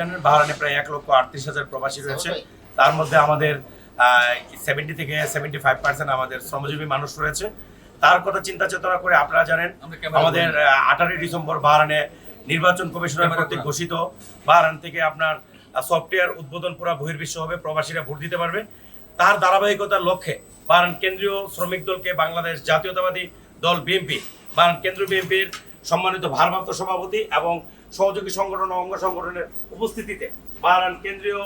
জানেন বাহারানে প্রায় এক লক্ষ আটত্রিশ হাজার প্রবাসী রয়েছে। তার মধ্যে আমাদের সেভেন্টি থেকে সেভেন্টি ফাইভ পার্সেন্ট আমাদের শ্রমজীবী মানুষ রয়েছে। তার কথা চিন্তা চেতনা করে আপনারা জানেন আমাদের আঠারোই ডিসেম্বর বাহারানে নির্বাচন কমিশনের কর্তৃক ঘোষিত। বাহারান থেকে আপনার সফটওয়্যার উদ্বোধন পুরা বহির্বিশ্ব হবে প্রবাসীরা ভোট দিতে পারবে। তার ধারাবাহিকতার লক্ষ্যে বাহারান কেন্দ্রীয় শ্রমিক দলকে বাংলাদেশ জাতীয়তাবাদী দল বিএনপি বাহারান কেন্দ্রীয় বিএনপির সম্মানিত ভারপ্রাপ্ত সভাপতি এবং সহযোগী সংগঠন অঙ্গ সংগঠনের উপস্থিতিতে বাহারান কেন্দ্রীয়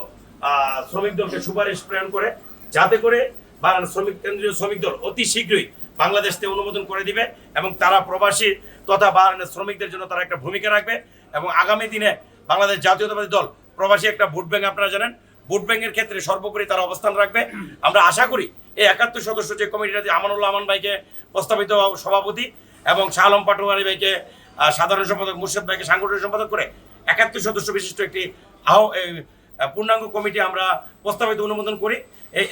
শ্রমিক দলকে সুপারিশ প্রেরণ করে যাতে করে বাহারান শ্রমিক কেন্দ্রীয় শ্রমিক দল অতি শীঘ্রই বাংলাদেশ থেকে অনুমোদন করে দিবে এবং তারা প্রবাসী তথা বাহারানের শ্রমিকদের জন্য তারা একটা ভূমিকা রাখবে এবং আগামী দিনে বাংলাদেশ জাতীয়তাবাদী দল প্রবাসী একটা ভোট ব্যাংক আপনারা জানেন, ভোট ব্যাংকের ক্ষেত্রে সর্বোপরি তারা অবস্থান রাখবে। আমরা আশা করি এই একাত্তর সদস্য যে কমিটিটা আমানুল্লাহ আমান ভাইকে প্রস্তাবিত সভাপতি এবং শাহ পাটোয়ারি ভাইকে সাধারণ সম্পাদক মুর্শেদ ভাইকে, সাংগঠনিক সম্পাদক করে একাত্তর সদস্য বিশিষ্ট একটি আহ পূর্ণাঙ্গ কমিটি আমরা প্রস্তাবিত অনুমোদন করি।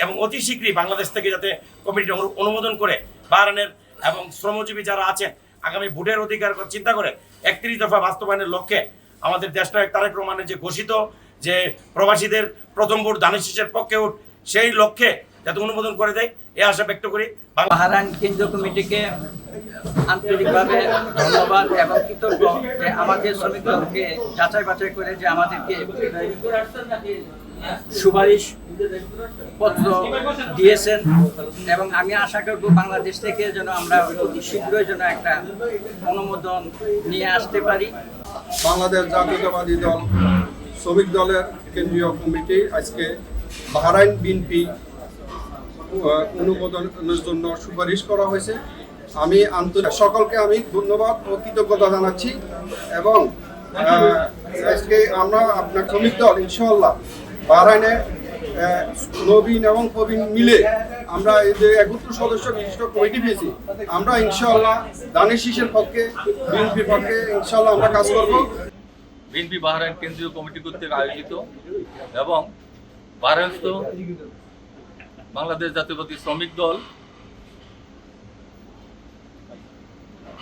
এবং অতি শীঘ্রই বাংলাদেশ থেকে যাতে কমিটি অনু- অনুমোদন করে বাহারানের এবং শ্রমজীবী যারা আছেন, আগামী ভোটের অধিকার চিন্তা করে একত্রিশ দফা বাস্তবায়নের লক্ষ্যে আমাদের দেশনায়ক তারেক রহমানের যে ঘোষিত যে প্রবাসীদের প্রথম ভোট দানের শীষের পক্ষে উঠ সেই লক্ষ্যে যাতে অনুমোদন করে দেয়, এ আশা ব্যক্ত করি। বাহারান কেন্দ্রীয় কমিটিকে আন্তরিকভাবে ধন্যবাদ এবং কৃতজ্ঞ যে আমাদের শ্রমিক দলকে যাচাই বাছাই করে যে আমাদেরকে সুপারিশ পত্র দিয়েছেন এবং আমি আশা করব বাংলাদেশ থেকে যেন আমরা অতি শীঘ্রই যেন একটা অনুমোদন নিয়ে আসতে পারি। বাংলাদেশ জাতীয়তাবাদী দল, শ্রমিক দলের কেন্দ্রীয় কমিটি আজকে বাহরাইন বিএনপি অনুমোদনের জন্য সুপারিশ করা হয়েছে। আমি আন্তরিক সকলকে আমি ধন্যবাদ ও কৃতজ্ঞতা জানাচ্ছি এবং আজকে আমরা আপনার শ্রমিক দল ইনশাল্লাহ বাহরাইনে নবীন এবং প্রবীণ মিলে আমরা এই যে একত্র সদস্য বিশিষ্ট কমিটি পেয়েছি, আমরা ইনশাল্লাহ দানের শীষের পক্ষে, বিএনপির পক্ষে ইনশাল্লাহ আমরা কাজ করব। বিএনপি বাহরাইন কেন্দ্রীয় কমিটি কর্তৃক আয়োজিত এবং বাহরাইনস্থ বাংলাদেশ জাতীয়বাদী শ্রমিক দল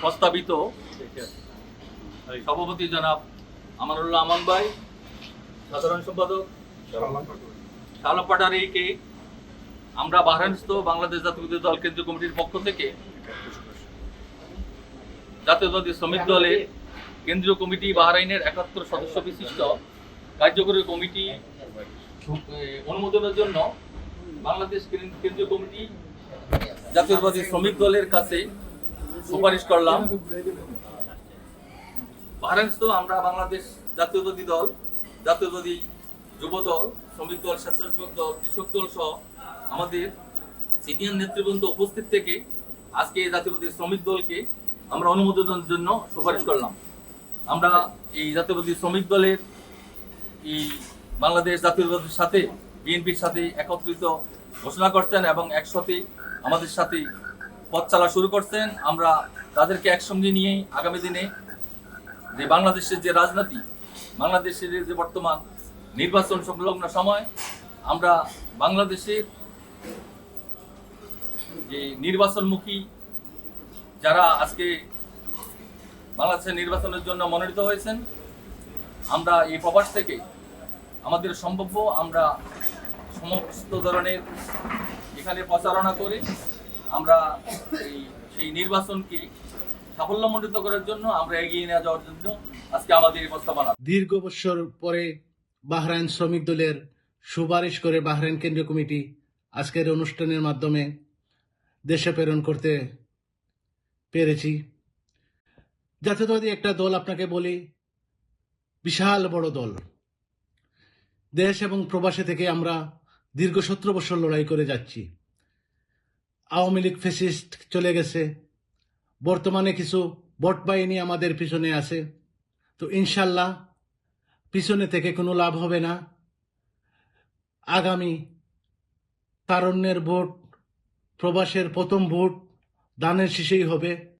প্রস্তাবিত। সভাপতি জনাব আমানুল্লাহ আমান ভাই, সাধারণ সম্পাদক শালম পাটারিকে আমরা বাহরাইনস্থ বাংলাদেশ জাতীয় দল কেন্দ্রীয় কমিটির পক্ষ থেকে জাতীয়তাবাদী শ্রমিক দলের কেন্দ্রীয় কমিটি বাহরাইনের একাত্তর সদস্য বিশিষ্ট কার্যকরী কমিটি অনুমোদনের জন্য বাংলাদেশ কেন- কেন্দ্রীয় কমিটি জাতীয়তাবাদী শ্রমিক দলের কাছে সুপারিশ করলাম। বাহরাইনস্থ আমরা বাংলাদেশ জাতীয়তাবাদী দল জাতীয়তাবাদী যুব দল শ্রমিক দল স্বেচ্ছাসেবক দল কৃষক দল সহ আমাদের সিনিয়র নেতৃবৃন্দ উপস্থিত থেকে আজকে এই জাতীয়বাদী শ্রমিক দলকে আমরা অনুমোদনের জন্য সুপারিশ করলাম। আমরা এই জাতীয়বাদী শ্রমিক দলের এই বাংলাদেশ জাতীয়তাবাদীর সাথে বিএনপির সাথে একত্রিত ঘোষণা করছেন এবং একসাথে আমাদের সাথে পথ চলা শুরু করছেন। আমরা তাদেরকে একসঙ্গে নিয়ে আগামী দিনে যে বাংলাদেশের যে রাজনীতি, বাংলাদেশের যে বর্তমান নির্বাচন সংলগ্ন সময়, আমরা বাংলাদেশের যে নির্বাচনমুখী যারা আজকে বাংলাদেশের নির্বাচনের জন্য মনোনীত হয়েছেন, আমরা এই প্রবাস থেকে আমাদের সম্ভাব্য আমরা সমস্ত ধরনের এখানে প্রচারণা করে আমরা এই সেই নির্বাচনকে সাফল্যমণ্ডিত করার জন্য আমরা এগিয়ে নিয়ে যাওয়ার জন্য আজকে আমাদের প্রস্তাবনা দীর্ঘ বছর পরে বাহরাইন শ্রমিক দলের সুপারিশ করে বাহরাইন কেন্দ্রীয় কমিটি আজকের অনুষ্ঠানের মাধ্যমে দেশে প্রেরণ করতে পেরেছি। জাতীয়তাবাদী একটা দল আপনাকে বলি, বিশাল বড় দল। দেশ এবং প্রবাসে থেকে আমরা দীর্ঘ সতেরো বছর লড়াই করে যাচ্ছি। আওয়ামী লীগ ফেসিস্ট চলে গেছে। বর্তমানে কিছু ভোট বাহিনী আমাদের পিছনে আছে। তো ইনশাল্লাহ পিছনে থেকে কোনো লাভ হবে না। আগামী তারণ্যের ভোট, প্রবাসের প্রথম ভোট দানের শেষেই হবে।